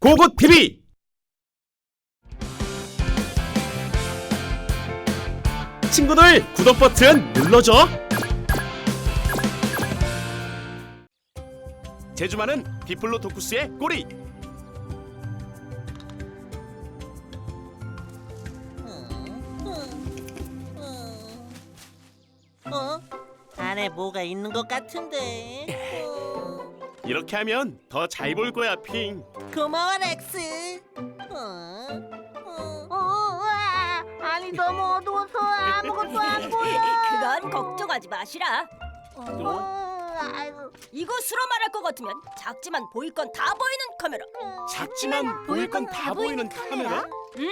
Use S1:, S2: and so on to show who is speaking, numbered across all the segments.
S1: 고고 TV 친구들 구독 버튼 눌러줘. 제주 많은 디플로 토쿠스의 꼬리.
S2: 어? 안에 뭐가 있는 것 같은데. 어.
S1: 이렇게 하면 더 잘 볼 거야, 핑.
S2: 고마워 렉스. 어? 어? 어, 아, 아니 너무 어두워서 아무것도 안 보여.
S3: 그건 걱정하지 마시라.
S2: 어, 아이고.
S3: 이것으로 말할 것 같으면 작지만 보일 건 다 보이는 카메라.
S1: 작지만 보일 건 다 보이는 카메라?
S3: 음,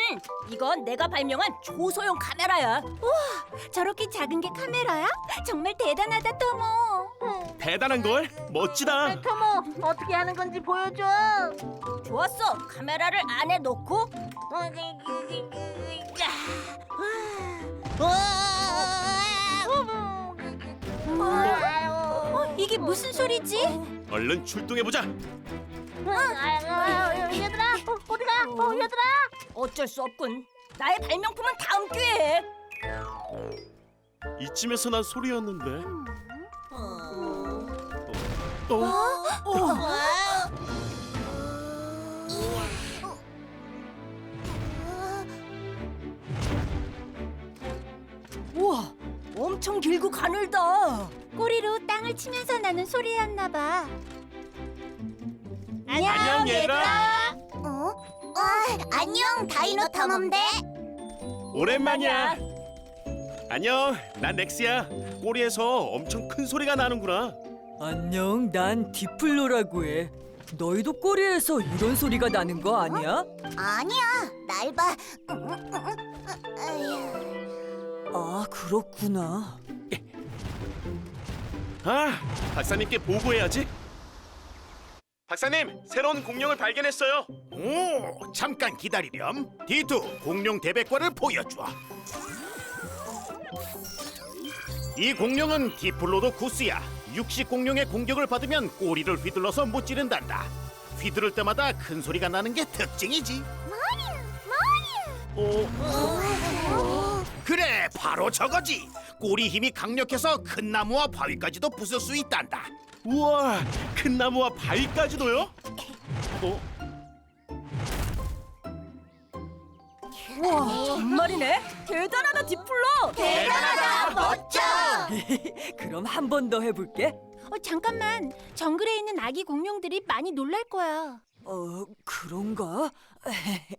S3: 이건 내가 발명한 초소형 카메라야.
S4: 저렇게 작은 게 카메라야? 정말 대단하다, 토모.
S1: 대단한 걸? 멋지다.
S2: 토모 어떻게 하는 건지 보여줘.
S3: 좋았어. 카메라를 안에 넣고
S2: 어,
S4: 어, 이게 무슨 소리지?
S1: 얼른 출동해 보자.
S2: 얘들아 어, 어디가? 어, 얘들아.
S3: 어쩔 수 없군. 나의 발명품은 다음 기회에.
S1: 이쯤에서 난 소리였는데. 어?
S3: 우와, 엄청 길고 가늘다.
S4: 꼬리로 땅을 치면서 나는 소리였나 봐.
S1: 안녕 얘들아.
S4: 어? 아, 안녕, 다이노 탐험대.
S1: 오랜만이야. 안녕, 난 넥스야. 꼬리에서 엄청 큰 소리가 나는구나.
S5: 안녕, 난 디플로라고 해. 너희도 꼬리에서 이런 소리가 나는 거 아니야?
S4: 아니야, 날 봐.
S5: 아, 그렇구나.
S1: 아, 박사님께 보고해야지. 박사님, 새로운 공룡을 발견했어요.
S6: 오, 잠깐 기다리렴. 디투 공룡 대백과를 보여줘. 이 공룡은 디플로도쿠스야. 육식 공룡의 공격을 받으면 꼬리를 휘둘러서 못 지른단다. 휘두를 때마다 큰 소리가 나는 게 특징이지.
S1: 어,
S6: 그래, 바로 저거지. 꼬리 힘이 강력해서 큰 나무와 바위까지도 부술 수 있단다.
S1: 우와, 큰 나무와 바위까지도요? 어,
S3: 우와, 정말이네. 대단하다 디플로.
S4: 대단하다, 멋져.
S5: 그럼 한 번 더 해볼게.
S4: 어, 잠깐만, 정글에 있는 아기 공룡들이 많이 놀랄 거야.
S5: 어, 그런가?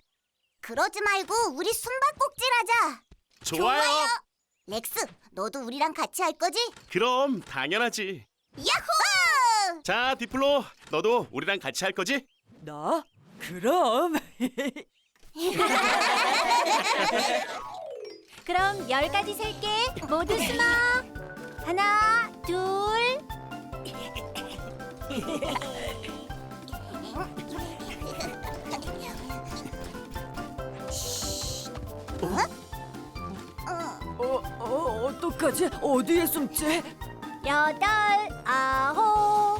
S4: 그러지 말고 우리 숨바꼭질 하자.
S1: 좋아요.
S4: 렉스, 너도 우리랑 같이 할 거지?
S1: 그럼 당연하지.
S4: 야호!
S1: 자, 디플로, 너도 우리랑 같이 할 거지?
S5: 나? 그럼.
S4: 그럼 열 가지 셀게. 모두 숨어. 하나, 둘.
S5: 어, 어떡하지? 어디에 숨지?
S4: 여덟, 아홉.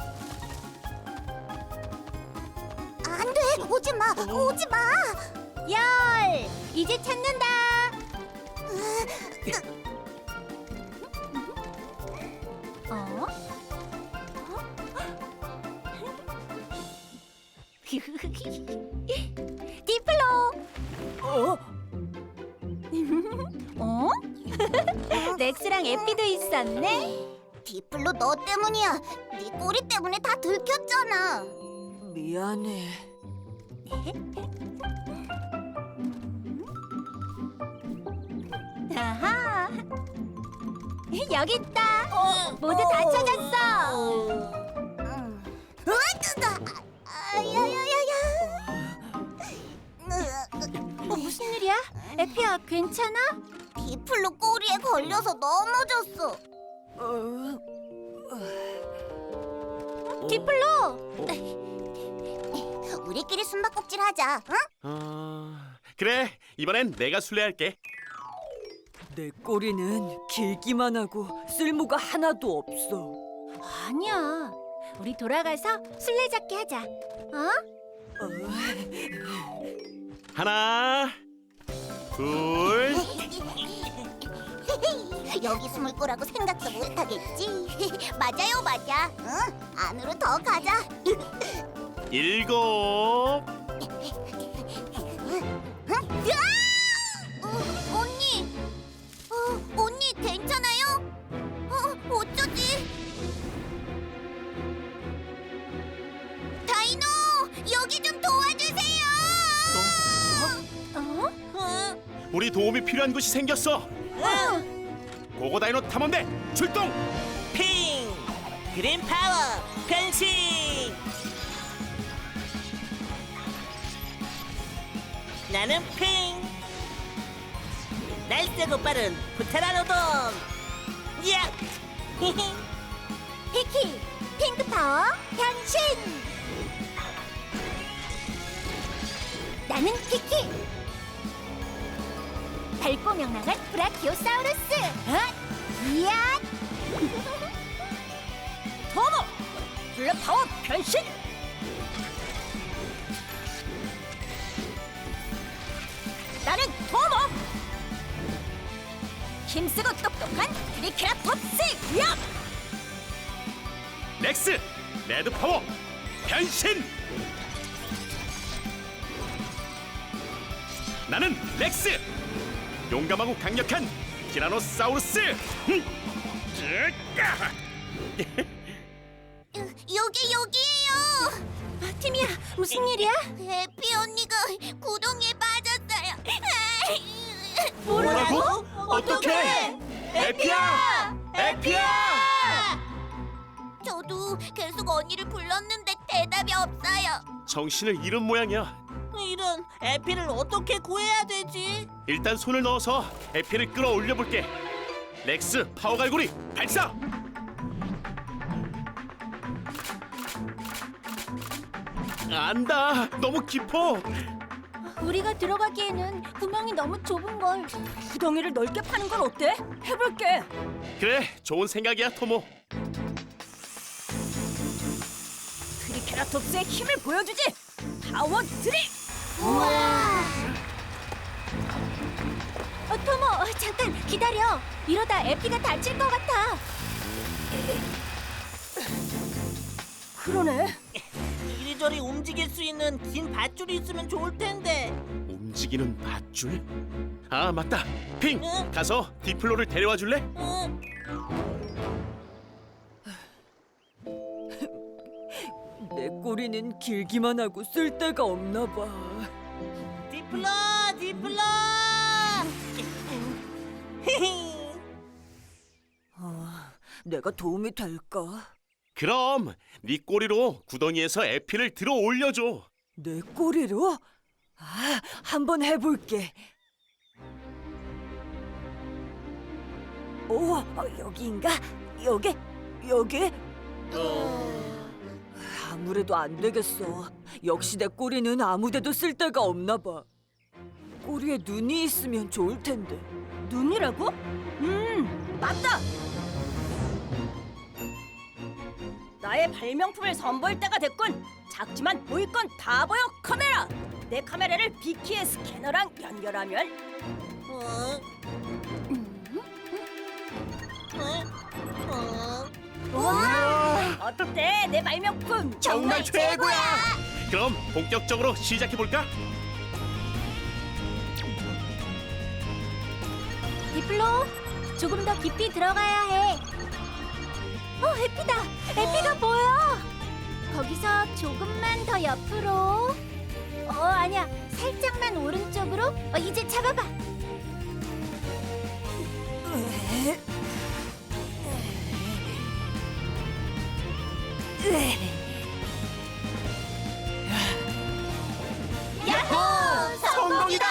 S4: 안 돼, 오지 마, 오지 마. 열, 이제 찾는다. 어? 디플로.
S5: 어?
S4: 어? 렉스랑 에피도 있었네. 디플로 너 때문이야. 네 꼬리 때문에 다 들켰잖아.
S5: 미안해.
S4: 아하. 여기 있다. 모두 다 찾았어. 음. 으아, 뜨거. 아야야야야. 어, 무슨 일이야? 에피야, 괜찮아? 디플로 걸려서 넘어졌어.
S5: 어,
S4: 디플로. 우리끼리 숨바꼭질 하자. 응?
S1: 어, 그래, 이번엔 내가 술래할게.
S5: 내 꼬리는 길기만 하고 쓸모가 하나도 없어.
S4: 아니야. 우리 돌아가서 술래잡기 하자. 어?
S1: 하나, 둘,
S4: 여기 숨을 거라고 생각도 못하겠지. 맞아요, 맞아. 응, 안으로 더 가자.
S1: 일곱,
S4: 으아! 어, 언니, 어, 언니 괜찮아요? 어, 어쩌지? 다이노, 여기 좀 도와주세요. 어?
S1: 우리 도움이 필요한 곳이 생겼어. 고고다이노 탐험대 출동!
S2: 핑! 그린 파워 변신! 나는 핑! 날쌔고 빠른 부테라노돔! 야!
S4: 피키, 핑크 파워 변신. 나는 피키. 밝고 명랑한 브라키오사우루스.
S3: 변신. 나는 토모. 힘쓰고 똑똑한 트리케라톱스. 야!
S1: 렉스 레드 파워 변신! 나는 렉스 용감하고 강력한 티라노사우루스. 흠! 으까!
S4: 여기 여기에요. 티미야, 무슨 일이야? 해피 언니가 구덩이에 빠졌어요.
S1: 뭐라고? 어떡해? 에피야! 에피야!
S4: 저도 계속 언니를 불렀는데 대답이 없어요.
S1: 정신을 잃은 모양이야.
S2: 이런 에피를 어떻게 구해야 되지?
S1: 일단 손을 넣어서 에피를 끌어올려 볼게. 렉스 파워 갈고리 발사! 안다. 너무 깊어.
S4: 우리가 들어가기에는 구멍이 너무 좁은 걸.
S3: 구덩이를 넓게 파는 건 어때? 해볼게.
S1: 그래, 좋은 생각이야, 토모.
S3: 트리케라톱스의 힘을 보여주지. 파워 드립.
S4: 우와. 어, 토모, 어, 잠깐 기다려. 이러다 에피가 다칠 것 같아.
S3: 그러네.
S2: 이리저리 움직일 수 있는 긴 밧줄이 있으면 좋을 텐데.
S1: 움직이는 밧줄? 아, 맞다. 핑,
S2: 응?
S1: 가서 디플로를 데려와 줄래?
S2: 응?
S5: 내 꼬리는 길기만 하고 쓸 데가 없나 봐.
S2: 디플러, 디플러.
S5: 내가 도움이 될까?
S1: 그럼 네 꼬리로 구덩이에서 에피를 들어 올려줘.
S5: 내 꼬리로? 아, 한번 해볼게. 오, 어, 여기인가? 여기? 여기? 아무래도 안 되겠어. 역시 내 꼬리는 아무데도 쓸 데가 없나 봐. 꼬리에 눈이 있으면 좋을 텐데.
S3: 눈이라고? 음, 맞다. 나의 발명품을 선보일 때가 됐군. 작지만 보일 건 다 보여 카메라. 내 카메라를 비키의 스캐너랑 연결하면
S2: 어? 어? 어?
S3: 와 어때 내 발명품?
S1: 정말 최고야. 그럼 본격적으로 시작해 볼까?
S4: 디플로, 조금 더 깊이 들어가야 해. 어, 해피다. 해피가 보여. 거기서 조금만 더 옆으로. 어, 아니야. 살짝만 오른쪽으로. 어, 이제 잡아봐. 야호!
S1: 성공이다.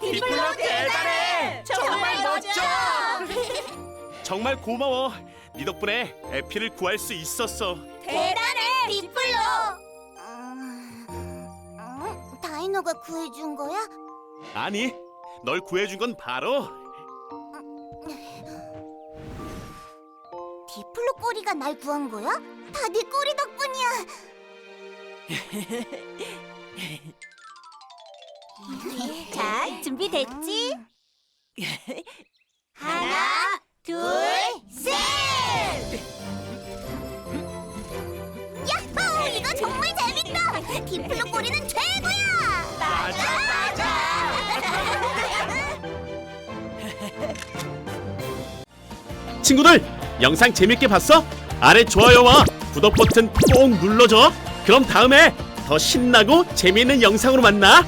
S1: 디플로 대단해. 정말 멋져. 정말 고마워. 네 덕분에 에피를 구할 수 있었어.
S4: 대단해, 디플로. 음, 다이노가 구해준 거야?
S1: 아니, 널 구해준 건 바로
S4: 디플로 꼬리가 날 구한 거야? 다 네 꼬리 덕분이야. 자, 준비됐지? 하나, 둘, 셋! 이거 정말 재밌다! 디플로 꼬리는 최고야! 맞아, 맞아!
S1: 친구들 영상 재밌게 봤어? 아래 좋아요와 구독 버튼 꼭 눌러줘. 그럼 다음에 더 신나고 재미있는 영상으로 만나.